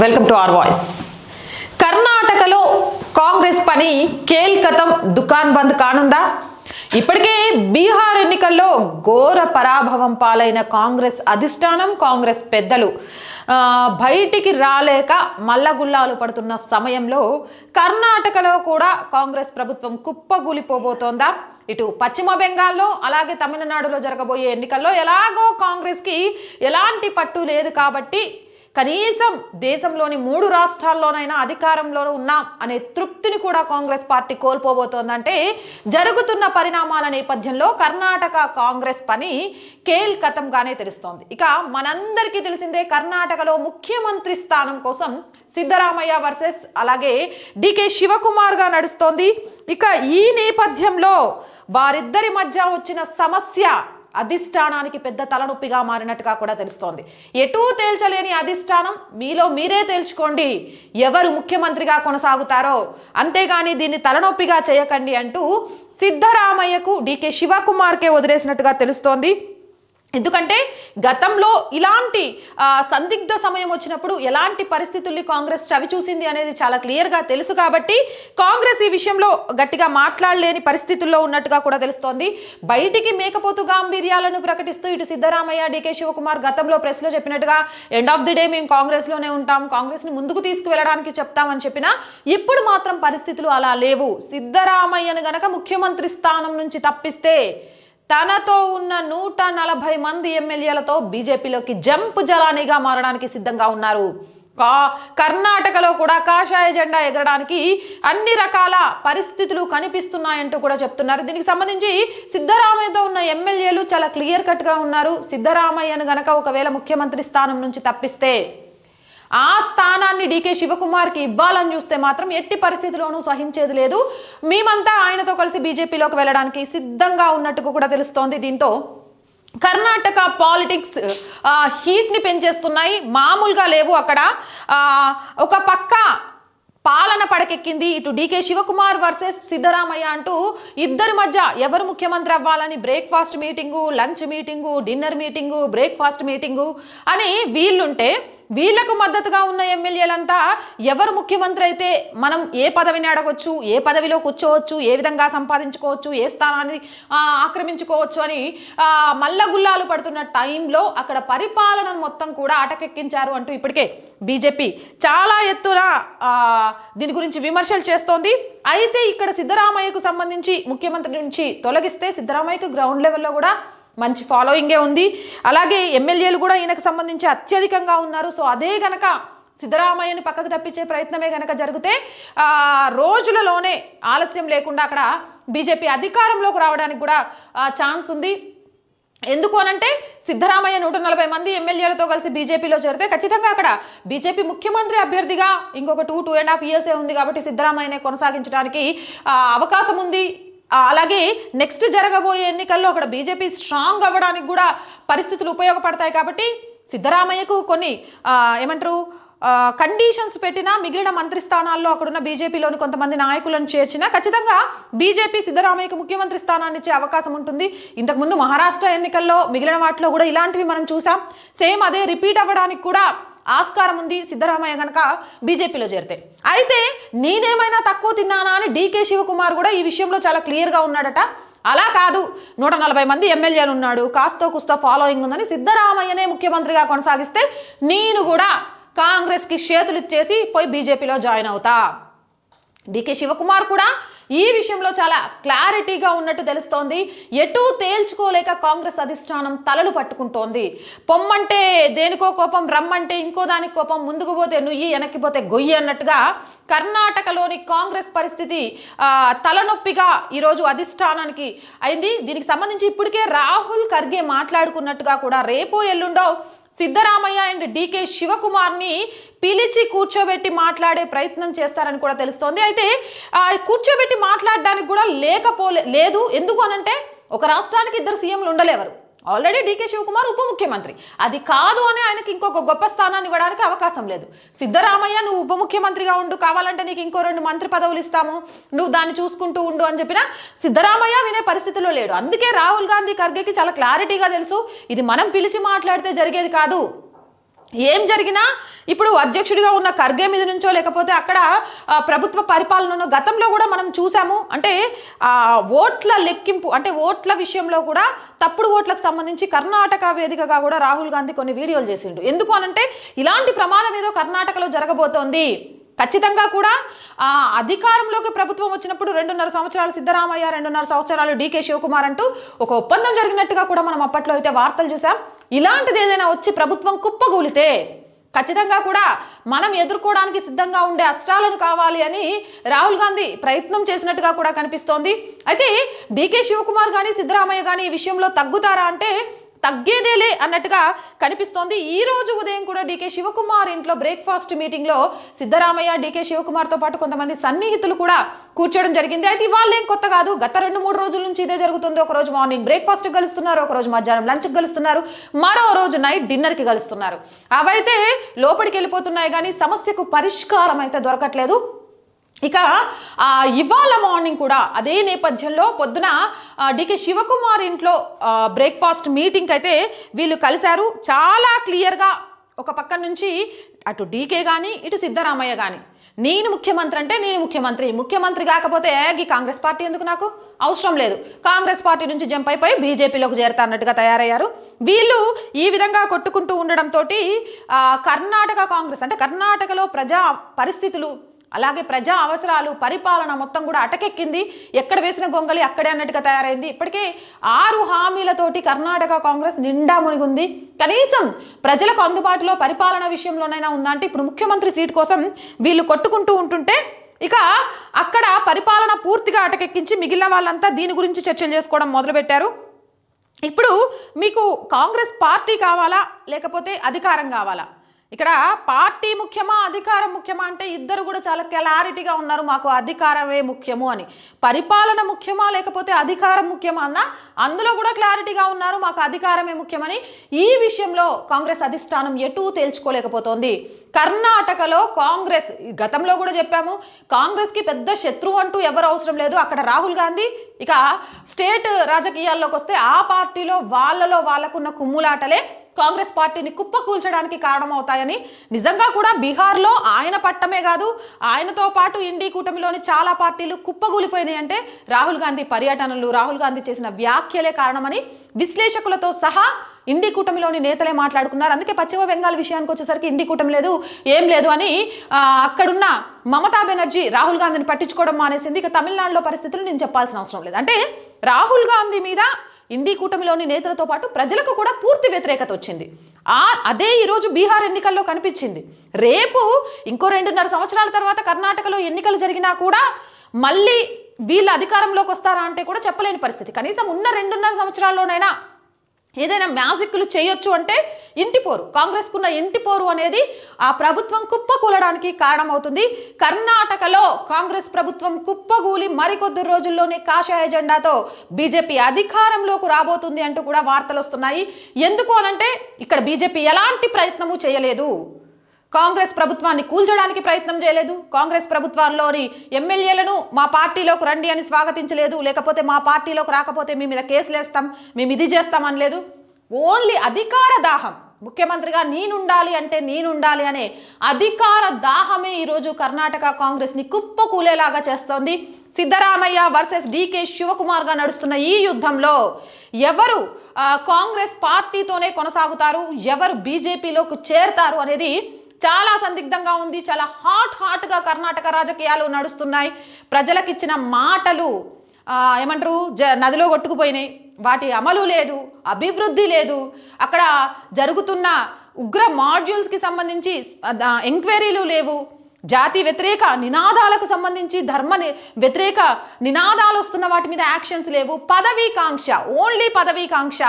Welcome to are voice. కర్ణాటకలో కాంగ్రెస్ పని కేల్కతం దుకాన్ బంద్ కానుందా? ఇప్పటికే బీహార్ ఎన్నికల్లో ఘోర పరాభవం పాలైన కాంగ్రెస్ అధిష్టానం కాంగ్రెస్ పెద్దలు బయటికి రాలేక మల్లగుల్లాలు పడుతున్న సమయంలో కర్ణాటకలో కూడా కాంగ్రెస్ ప్రభుత్వం కుప్పగూలిపోబోతోందా? ఇటు పశ్చిమ బెంగాల్లో అలాగే తమిళనాడులో జరగబోయే ఎన్నికల్లో ఎలాగో కాంగ్రెస్కి ఎలాంటి పట్టు లేదు కాబట్టి కనీసం దేశంలోని మూడు రాష్ట్రాల్లోనైనా అధికారంలో ఉన్నాం అనే తృప్తిని కూడా కాంగ్రెస్ పార్టీ కోల్పోబోతోందంటే జరుగుతున్న పరిణామాల నేపథ్యంలో కర్ణాటక కాంగ్రెస్ పని కేల్కతంగానే తెలుస్తోంది. ఇక మనందరికీ తెలిసిందే కర్ణాటకలో ముఖ్యమంత్రి స్థానం కోసం సిద్ధరామయ్య వర్సెస్ అలాగే డికే శివకుమార్గా నడుస్తోంది. ఇక ఈ నేపథ్యంలో వారిద్దరి మధ్య వచ్చిన సమస్య అధిష్టానానికి పెద్ద తలనొప్పిగా మారినట్టుగా కూడా తెలుస్తోంది. ఎటూ తేల్చలేని అధిష్టానం మీలో మీరే తేల్చుకోండి. ఎవరు ముఖ్యమంత్రిగా కొనసాగుతారో అంతేగాని దీన్ని తలనొప్పిగా చేయకండి అంటూ సిద్ధరామయ్యకు డికే శివకుమార్కే వదిలేసినట్టుగా తెలుస్తోంది. ఎందుకంటే గతంలో ఇలాంటి సందిగ్ధ సమయం వచ్చినప్పుడు ఎలాంటి పరిస్థితుల్ని కాంగ్రెస్ చవి చూసింది అనేది చాలా క్లియర్గా తెలుసు కాబట్టి కాంగ్రెస్ ఈ విషయంలో గట్టిగా మాట్లాడలేని పరిస్థితుల్లో ఉన్నట్టుగా కూడా తెలుస్తోంది. బయటికి మేకపోతు గాంభీర్యాలను ప్రకటిస్తూ ఇటు సిద్ధరామయ్య డికే శివకుమార్ గతంలో ప్రెస్లో చెప్పినట్టుగా ఎండ్ ఆఫ్ ది డే మేము కాంగ్రెస్లోనే ఉంటాం కాంగ్రెస్ని ముందుకు తీసుకువెళ్ళడానికి చెప్తామని చెప్పినా ఇప్పుడు మాత్రం పరిస్థితులు అలా లేవు. సిద్ధరామయ్యను గనక ముఖ్యమంత్రి స్థానం నుంచి తప్పిస్తే తనతో ఉన్న నూట నలభై మంది ఎమ్మెల్యేలతో బీజేపీలోకి జంప్ జలానిగా మారడానికి సిద్ధంగా ఉన్నారు. కా కర్ణాటకలో కూడా కాషాయ జెండా ఎగరడానికి అన్ని రకాల పరిస్థితులు కనిపిస్తున్నాయంటూ కూడా చెప్తున్నారు. దీనికి సంబంధించి సిద్ధరామయ్యతో ఉన్న ఎమ్మెల్యేలు చాలా క్లియర్ కట్గా ఉన్నారు. సిద్ధరామయ్యను గనక ఒకవేళ ముఖ్యమంత్రి స్థానం నుంచి తప్పిస్తే ఆ స్థానాన్ని డీకే శివకుమార్కి ఇవ్వాలని చూస్తే మాత్రం ఎట్టి పరిస్థితిలోనూ సహించేది లేదు. మేమంతా ఆయనతో కలిసి బీజేపీలోకి వెళ్ళడానికి సిద్ధంగా ఉన్నట్టుగా కూడా తెలుస్తోంది. దీంతో కర్ణాటక పాలిటిక్స్ హీట్ని పెంచేస్తున్నాయి. మామూలుగా లేవు అక్కడ. ఒక పక్క పాలన పడకెక్కింది ఇటు డీకే శివకుమార్ వర్సెస్ సిద్ధరామయ్య అంటూ ఇద్దరి మధ్య ఎవరు ముఖ్యమంత్రి అవ్వాలని breakfast meeting lunch meeting dinner meeting breakfast meeting అని వీళ్ళుంటే వీళ్ళకు మద్దతుగా ఉన్న ఎమ్మెల్యేలంతా ఎవరు ముఖ్యమంత్రి అయితే మనం ఏ పదవిని అడగొచ్చు ఏ పదవిలో కూర్చోవచ్చు ఏ విధంగా సంపాదించుకోవచ్చు ఏ స్థానాన్ని ఆక్రమించుకోవచ్చు అని మల్లగుల్లాలు పడుతున్న టైంలో అక్కడ పరిపాలన మొత్తం కూడా అటకెక్కించారు అంటూ ఇప్పటికే బీజేపీ చాలా ఎత్తున దీని గురించి విమర్శలు చేస్తోంది. అయితే ఇక్కడ సిద్ధరామయ్యకు సంబంధించి ముఖ్యమంత్రి నుంచి తొలగిస్తే సిద్ధరామయ్యకు గ్రౌండ్ లెవెల్లో కూడా మంచి ఫాలోయింగే ఉంది. అలాగే ఎమ్మెల్యేలు కూడా ఈయనకు సంబంధించి అత్యధికంగా ఉన్నారు. సో అదే గనక సిద్ధరామయ్యని పక్కకు తప్పించే ప్రయత్నమే గనక జరిగితే రోజులలోనే ఆలస్యం లేకుండా అక్కడ బీజేపీ అధికారంలోకి రావడానికి కూడా ఛాన్స్ ఉంది. ఎందుకు అనంటే సిద్ధరామయ్య నూట నలభై మంది ఎమ్మెల్యేలతో కలిసి బీజేపీలో చేరితే ఖచ్చితంగా అక్కడ బీజేపీ ముఖ్యమంత్రి అభ్యర్థిగా ఇంకొక టూ టూ అండ్ హాఫ్ ఇయర్సే ఉంది కాబట్టి సిద్ధరామయ్యనే కొనసాగించడానికి అవకాశం ఉంది. అలాగే నెక్స్ట్ జరగబోయే ఎన్నికల్లో అక్కడ బీజేపీ స్ట్రాంగ్ అవ్వడానికి కూడా పరిస్థితులు ఉపయోగపడతాయి కాబట్టి సిద్ధరామయ్యకు కొన్ని ఏమంటారు కండిషన్స్ పెట్టినా మిగిలిన మంత్రి స్థానాల్లో అక్కడున్న బీజేపీలోని కొంతమంది నాయకులను చేర్చినా ఖచ్చితంగా బీజేపీ సిద్ధరామయ్యకు ముఖ్యమంత్రి స్థానాన్ని ఇచ్చే అవకాశం ఉంటుంది. ఇంతకుముందు మహారాష్ట్ర ఎన్నికల్లో మిగిలిన వాటిలో కూడా ఇలాంటివి మనం చూసాం. సేమ్ అదే రిపీట్ అవ్వడానికి కూడా ఆస్కారం ఉంది సిద్ధరామయ్య గనక బీజేపీలో చేరితే. అయితే నేనేమైనా తక్కువ తిన్నానా అని డీకే శివకుమార్ కూడా ఈ విషయంలో చాలా క్లియర్గా ఉన్నాడట. అలా కాదు నూట నలభై మంది ఎమ్మెల్యేలు ఉన్నాడు కాస్తో కుస్తో ఫాలోయింగ్ ఉందని సిద్ధరామయ్యనే ముఖ్యమంత్రిగా కొనసాగిస్తే నేను కూడా కాంగ్రెస్కి చేతులు ఇచ్చేసి పోయి బీజేపీలో జాయిన్ అవుతా. డికే శివకుమార్ కూడా ఈ విషయంలో చాలా క్లారిటీగా ఉన్నట్టు తెలుస్తోంది. ఎటూ తేల్చుకోలేక కాంగ్రెస్ అధిష్టానం తలలు పట్టుకుంటోంది. పొమ్మంటే దేనికో కోపం రమ్మంటే ఇంకో దానికి కోపం ముందుకు పోతే నుయ్యి వెనక్కి పోతే గొయ్యి అన్నట్టుగా కర్ణాటకలోని కాంగ్రెస్ పరిస్థితి తలనొప్పిగా ఈరోజు అధిష్టానానికి అయింది. దీనికి సంబంధించి ఇప్పటికే రాహుల్ ఖర్గే మాట్లాడుకున్నట్టుగా కూడా రేపో ఎల్లుండో సిద్ధరామయ్య అండ్ డీకే శివకుమార్ని పిలిచి కూర్చోబెట్టి మాట్లాడే ప్రయత్నం చేస్తారని కూడా తెలుస్తోంది. అయితే కూర్చోబెట్టి మాట్లాడడానికి కూడా లేకపోలే లేదు. ఎందుకు అనంటే ఒక రాష్ట్రానికి ఇద్దరు సీఎంలు ఉండలేవరు. ఆల్రెడీ డీకే శివకుమార్ ఉప ముఖ్యమంత్రి. అది కాదు అని ఆయనకి ఇంకొక గొప్ప స్థానాన్ని ఇవ్వడానికి అవకాశం లేదు. సిద్ధరామయ్య నువ్వు ఉప ముఖ్యమంత్రిగా ఉండు కావాలంటే నీకు ఇంకో రెండు మంత్రి పదవులు ఇస్తాము. నువ్వు దాన్ని చూసుకుంటూ ఉండు అని చెప్పిన సిద్ధరామయ్య వినే పరిస్థితిలో లేడు. అందుకే రాహుల్ గాంధీ ఖర్గేకి చాలా క్లారిటీగా తెలుసు. ఇది మనం పిలిచి మాట్లాడితే జరిగేది కాదు. ఏం జరిగినా ఇప్పుడు అధ్యక్షుడిగా ఉన్న ఖర్గే మీద నుంచో లేకపోతే అక్కడ ప్రభుత్వ పరిపాలనను గతంలో కూడా మనం చూసాము. అంటే ఓట్ల లెక్కింపు అంటే ఓట్ల విషయంలో కూడా తప్పుడు ఓట్లకు సంబంధించి కర్ణాటక వేదికగా కూడా రాహుల్ గాంధీ కొన్ని వీడియోలు చేసిండు. ఎందుకు అనంటే ఇలాంటి ప్రమాదం ఏదో కర్ణాటకలో జరగబోతోంది. ఖచ్చితంగా కూడా అధికారంలోకి ప్రభుత్వం వచ్చినప్పుడు రెండున్నర సంవత్సరాలు సిద్ధరామయ్య రెండున్నర సంవత్సరాలు డీకే శివకుమార్ అంటూ ఒక ఒప్పందం జరిగినట్టుగా కూడా మనం అప్పట్లో అయితే వార్తలు చూసాం. ఇలాంటిది ఏదైనా వచ్చి ప్రభుత్వం కుప్పగూలితే ఖచ్చితంగా కూడా మనం ఎదుర్కోవడానికి సిద్ధంగా ఉండే అష్టాలను కావాలి అని రాహుల్ గాంధీ ప్రయత్నం చేసినట్టుగా కూడా కనిపిస్తోంది. అయితే డీకే శివకుమార్ కానీ సిద్ధరామయ్య కానీ ఈ విషయంలో తగ్గుతారా అంటే తగ్గేదేలే అన్నట్టుగా కనిపిస్తోంది. ఈ రోజు ఉదయం కూడా డీకే శివకుమార్ ఇంట్లో బ్రేక్ఫాస్ట్ మీటింగ్లో సిద్ధరామయ్య డీకే శివకుమార్తో పాటు కొంతమంది సన్నిహితులు కూడా కూర్చోవడం జరిగింది. అయితే ఇవాళ ఏం కొత్త కాదు గత రెండు మూడు రోజుల నుంచి ఇదే జరుగుతుంది. ఒక రోజు మార్నింగ్ బ్రేక్ఫాస్ట్ కలుస్తున్నారు ఒక రోజు మధ్యాహ్నం లంచ్ కలుస్తున్నారు మరో రోజు నైట్ డిన్నర్కి కలుస్తున్నారు అవైతే లోపలికి వెళ్ళిపోతున్నాయి కానీ సమస్యకు పరిష్కారం అయితే దొరకట్లేదు. ఇక ఇవాళ మార్నింగ్ కూడా అదే నేపథ్యంలో పొద్దున డికే శివకుమార్ ఇంట్లో బ్రేక్ఫాస్ట్ మీటింగ్ అయితే వీళ్ళు కలిశారు. చాలా క్లియర్గా ఒక పక్క నుంచి అటు డీకే కానీ ఇటు సిద్ధరామయ్య కానీ నేను ముఖ్యమంత్రి అంటే నేను ముఖ్యమంత్రి. ముఖ్యమంత్రి కాకపోతే ఏగి కాంగ్రెస్ పార్టీ ఎందుకు నాకు అవసరం లేదు. కాంగ్రెస్ పార్టీ నుంచి జంప్ అయిపోయి బీజేపీలోకి చేరతా అన్నట్టుగా తయారయ్యారు. వీళ్ళు ఈ విధంగా కొట్టుకుంటూ ఉండడంతో కర్ణాటక కాంగ్రెస్ అంటే కర్ణాటకలో ప్రజా పరిస్థితులు అలాగే ప్రజా అవసరాలు పరిపాలన మొత్తం కూడా అటకెక్కింది. ఎక్కడ వేసిన గొంగలి అక్కడే అన్నట్టుగా తయారైంది. ఇప్పటికే ఆరు హామీలతోటి కర్ణాటక కాంగ్రెస్ నిండా మునిగుంది. కనీసం ప్రజలకు అందుబాటులో పరిపాలన విషయంలోనైనా ఉందా అంటే ఇప్పుడు ముఖ్యమంత్రి సీట్ కోసం వీళ్ళు కొట్టుకుంటూ ఉంటుంటే ఇక అక్కడ పరిపాలన పూర్తిగా అటకెక్కించి మిగిలిన వాళ్ళంతా దీని గురించి చర్చలు చేసుకోవడం మొదలుపెట్టారు. ఇప్పుడు మీకు కాంగ్రెస్ పార్టీ కావాలా? లేకపోతే అధికారం కావాలా? ఇక్కడ పార్టీ ముఖ్యమా అధికారం ముఖ్యమా అంటే ఇద్దరు కూడా చాలా క్లారిటీగా ఉన్నారు మాకు అధికారమే ముఖ్యము అని. పరిపాలన ముఖ్యమా లేకపోతే అధికారం ముఖ్యమా అన్న అందులో కూడా క్లారిటీగా ఉన్నారు మాకు అధికారమే ముఖ్యమని ఈ విషయంలో కాంగ్రెస్ అధిష్టానం ఎటూ తేల్చుకోలేకపోతోంది. కర్ణాటకలో కాంగ్రెస్ గతంలో కూడా చెప్పాము కాంగ్రెస్కి పెద్ద శత్రువు అంటూ ఎవరు అవసరం లేదు. అక్కడ రాహుల్ గాంధీ ఇక స్టేట్ రాజకీయాల్లోకి వస్తే ఆ పార్టీలో వాళ్ళలో వాళ్ళకున్న కుమ్ములాటలే కాంగ్రెస్ పార్టీని కుప్పకూల్చడానికి కారణమవుతాయని. నిజంగా కూడా బీహార్లో ఆయన పట్టమే కాదు ఆయనతో పాటు ఇండి కూటమిలోని చాలా పార్టీలు కుప్పగూలిపోయినాయి అంటే రాహుల్ గాంధీ పర్యటనలు రాహుల్ గాంధీ చేసిన వ్యాఖ్యలే కారణమని విశ్లేషకులతో సహా ఇండి కూటమిలోని నేతలే మాట్లాడుకున్నారు. అందుకే పశ్చిమ బెంగాల్ విషయానికి వచ్చేసరికి ఇండి కూటమి లేదు ఏం లేదు అని అక్కడున్న మమతా బెనర్జీ రాహుల్ గాంధీని పట్టించుకోవడం మానేసింది. ఇక తమిళనాడులో పరిస్థితులు నేను చెప్పాల్సిన అవసరం లేదు. అంటే రాహుల్ గాంధీ మీద ఇండి కూటమిలోని నేతలతో పాటు ప్రజలకు కూడా పూర్తి వ్యతిరేకత వచ్చింది. ఆ అదే ఈరోజు బీహార్ ఎన్నికల్లో కనిపించింది. రేపు ఇంకో రెండున్నర సంవత్సరాల తర్వాత కర్ణాటకలో ఎన్నికలు జరిగినా కూడా మళ్ళీ వీళ్ళ అధికారంలోకి వస్తారా అంటే కూడా చెప్పలేని పరిస్థితి. కనీసం ఉన్న రెండున్నర సంవత్సరాల్లోనైనా ఏదైనా మ్యాజిక్లు చేయొచ్చు అంటే ఇంటి పోరు. కాంగ్రెస్కున్న ఇంటి పోరు అనేది ఆ ప్రభుత్వం కుప్పకూలడానికి కారణమవుతుంది. కర్ణాటకలో కాంగ్రెస్ ప్రభుత్వం కుప్పగూలి మరికొద్ది రోజుల్లోనే కాషాయ జెండాతో బీజేపీ అధికారంలోకి రాబోతుంది అంటూ కూడా వార్తలు వస్తున్నాయి ఎందుకు అనంటే ఇక్కడ బీజేపీ ఎలాంటి ప్రయత్నము చేయలేదు. కాంగ్రెస్ ప్రభుత్వాన్ని కూల్చడానికి ప్రయత్నం చేయలేదు. కాంగ్రెస్ ప్రభుత్వాల్లోని ఎమ్మెల్యేలను మా పార్టీలోకి రండి అని స్వాగతించలేదు. లేకపోతే మా పార్టీలోకి రాకపోతే మీ మీద కేసులు వేస్తాం మేము ఇది చేస్తాం అనలేదు. ఓన్లీ అధికార దాహం. ముఖ్యమంత్రిగా నేనుండాలి అంటే నేనుండాలి అనే అధికార దాహమే ఈరోజు కర్ణాటక కాంగ్రెస్ని కుప్పకూలేలాగా చేస్తోంది. సిద్ధరామయ్య వర్సెస్ డికే శివకుమార్గా నడుస్తున్న ఈ యుద్ధంలో ఎవరు కాంగ్రెస్ పార్టీతోనే కొనసాగుతారు? ఎవరు బీజేపీలోకి చేరతారు అనేది చాలా సందిగ్ధంగా ఉంది. చాలా హాట్ హాట్గా కర్ణాటక రాజకీయాలు నడుస్తున్నాయి. ప్రజలకిచ్చిన మాటలు ఏమంటారు జ నదిలో కొట్టుకుపోయినాయి. వాటి అమలు లేదు అభివృద్ధి లేదు. అక్కడ జరుగుతున్న ఉగ్ర మాడ్యూల్స్కి సంబంధించి ఎంక్వైరీలు లేవు. జాతి వ్యతిరేక నినాదాలకు సంబంధించి ధర్మ వ్యతిరేక నినాదాలు వస్తున్న వాటి మీద యాక్షన్స్ లేవు. పదవీకాంక్ష ఓన్లీ పదవీకాంక్ష.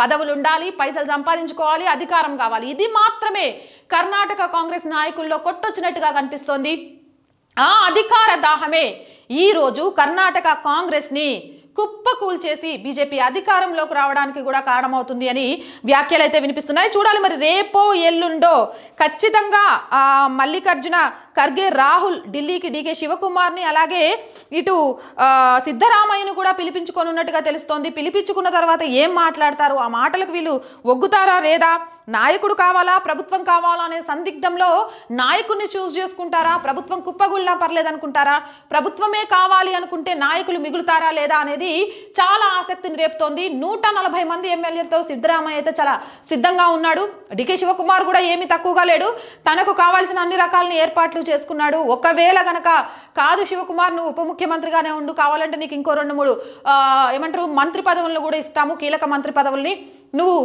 పదవులు ఉండాలి పైసలు సంపాదించుకోవాలి అధికారం కావాలి. ఇది మాత్రమే కర్ణాటక కాంగ్రెస్ నాయకుల్లో కొట్టొచ్చినట్టుగా కనిపిస్తోంది. ఆ అధికార దాహమే ఈరోజు కర్ణాటక కాంగ్రెస్ని కుప్పకూల్చేసి బీజేపీ అధికారంలోకి రావడానికి కూడా కారణమవుతుంది అని వ్యాఖ్యలు అయితే వినిపిస్తున్నాయి. చూడాలి మరి రేపో ఎల్లుండో ఖచ్చితంగా మల్లికార్జున ఖర్గే రాహుల్ ఢిల్లీకి డీకే శివకుమార్ని అలాగే ఇటు సిద్ధరామయ్యను కూడా పిలిపించుకొని ఉన్నట్టుగా తెలుస్తోంది. పిలిపించుకున్న తర్వాత ఏం మాట్లాడతారు? ఆ మాటలకు వీళ్ళు ఒగ్గుతారా లేదా? నాయకుడు కావాలా? ప్రభుత్వం కావాలా? అనే సందిగ్ధంలో నాయకుడిని చూస్ చేసుకుంటారా? ప్రభుత్వం కుప్పగుళ్ళా పర్లేదనుకుంటారా? ప్రభుత్వమే కావాలి అనుకుంటే నాయకులు మిగులుతారా లేదా అనేది చాలా ఆసక్తిని రేపుతోంది. నూట నలభై మంది ఎమ్మెల్యేలతో సిద్ధరామయ్య అయితే చాలా సిద్ధంగా ఉన్నాడు. డికే శివకుమార్ కూడా ఏమీ తక్కువగా లేడు. తనకు కావాల్సిన అన్ని రకాలని ఏర్పాట్లు చేసుకున్నాడు. ఒకవేళ గనక కాదు శివకుమార్ నువ్వు ఉప ముఖ్యమంత్రిగానే ఉండు. కావాలంటే నీకు ఇంకో రెండు మూడు ఏమంటారు మంత్రి పదవులను కూడా ఇస్తాము. కీలక మంత్రి పదవుల్ని. నువ్వు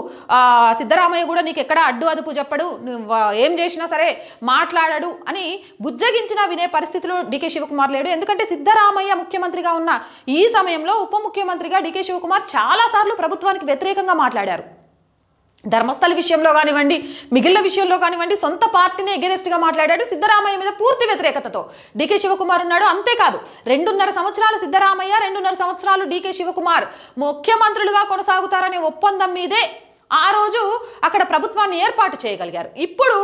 సిద్ధరామయ్య కూడా నీకు ఎక్కడ అడ్డు అదుపు చెప్పడు. నువ్వు ఏం చేసినా సరే మాట్లాడడు అని బుజ్జగించినా వినే పరిస్థితిలో డికే శివకుమార్ లేడు. ఎందుకంటే సిద్ధరామయ్య ముఖ్యమంత్రిగా ఉన్న ఈ సమయంలో ఉప ముఖ్యమంత్రిగా డికే శివకుమార్ చాలాసార్లు ప్రభుత్వానికి వ్యతిరేకంగా మాట్లాడారు. ధర్మస్థల విషయంలో కానివ్వండి మిగిలిన విషయంలో కానివ్వండి సొంత పార్టీని ఎగెనెస్ట్గా మాట్లాడాడు సిద్ధరామయ్య మీద పూర్తి వ్యతిరేకతతో. డీకే శివకుమార్ ఉన్నాడు అంతేకాదు రెండున్నర సంవత్సరాలు సిద్ధరామయ్య రెండున్నర సంవత్సరాలు డీకే శివకుమార్ ముఖ్యమంత్రులుగా కొనసాగుతారనే ఒప్పందం మీదే. ఆ రోజు అక్కడ ప్రభుత్వాన్ని ఏర్పాటు చేయగలిగారు. ఇప్పుడు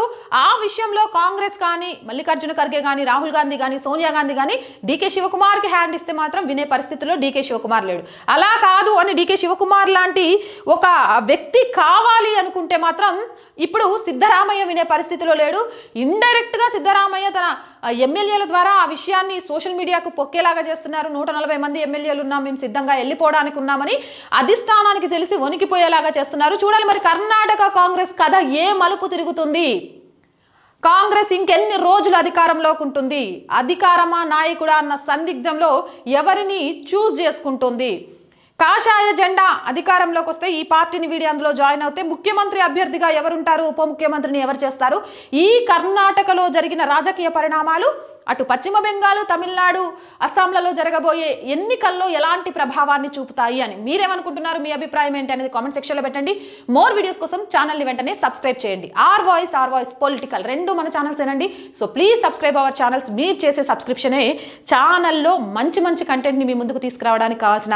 ఆ విషయంలో కాంగ్రెస్ కానీ మల్లికార్జున ఖర్గే కానీ రాహుల్ గాంధీ కానీ సోనియా గాంధీ కానీ డీకే శివకుమార్కి హ్యాండ్ ఇస్తే మాత్రం వినే పరిస్థితిలో డీకే శివకుమార్ లేడు. అలా కాదు అని డీకే శివకుమార్ లాంటి ఒక వ్యక్తి కావాలి అనుకుంటే మాత్రం ఇప్పుడు సిద్ధరామయ్య వినే పరిస్థితిలో లేడు. ఇండైరెక్ట్గా సిద్ధరామయ్య తన ఎమ్మెల్యేల ద్వారా ఆ విషయాన్ని సోషల్ మీడియాకు పొక్కేలాగా చేస్తున్నారు. నూట నలభై మంది ఎమ్మెల్యేలు ఉన్నాం మేము సిద్ధంగా వెళ్ళిపోవడానికి ఉన్నామని అధిష్టానానికి తెలిసి వణికిపోయేలాగా చేస్తున్నారు. చూడాలి మరి కర్ణాటక కాంగ్రెస్ కథ ఏ మలుపు తిరుగుతుంది? కాంగ్రెస్ ఇంకెన్ని రోజులు అధికారంలోకి ఉంటుంది? అధికారమా నాయకుడా అన్న సందిగ్ధంలో ఎవరిని చూస్ చేసుకుంటుంది? కాషాయ జెండా అధికారంలోకి వస్తే ఈ పార్టీని వీడి అందులో జాయిన్ అవుతే ముఖ్యమంత్రి అభ్యర్థిగా ఎవరుంటారు? ఉప ముఖ్యమంత్రిని ఎవరు చేస్తారు? ఈ కర్ణాటకలో జరిగిన రాజకీయ పరిణామాలు అటు పశ్చిమ బెంగాల్ తమిళనాడు అస్సాంలలో జరగబోయే ఎన్నికల్లో ఎలాంటి ప్రభావాన్ని చూపుతాయి అని మీరేమనుకుంటున్నారు? మీ అభిప్రాయం ఏంటి అనేది కామెంట్ సెక్షన్లో పెట్టండి. మోర్ వీడియోస్ కోసం ఛానల్ని వెంటనే సబ్స్క్రైబ్ చేయండి. R voice R voice political రెండు మన ఛానల్స్ ఏనండి. So please subscribe our channels. మీరు చేసే సబ్స్క్రిప్షనే ఛానల్లో మంచి మంచి కంటెంట్ని మీ ముందుకు తీసుకురావడానికి కావాల్సిన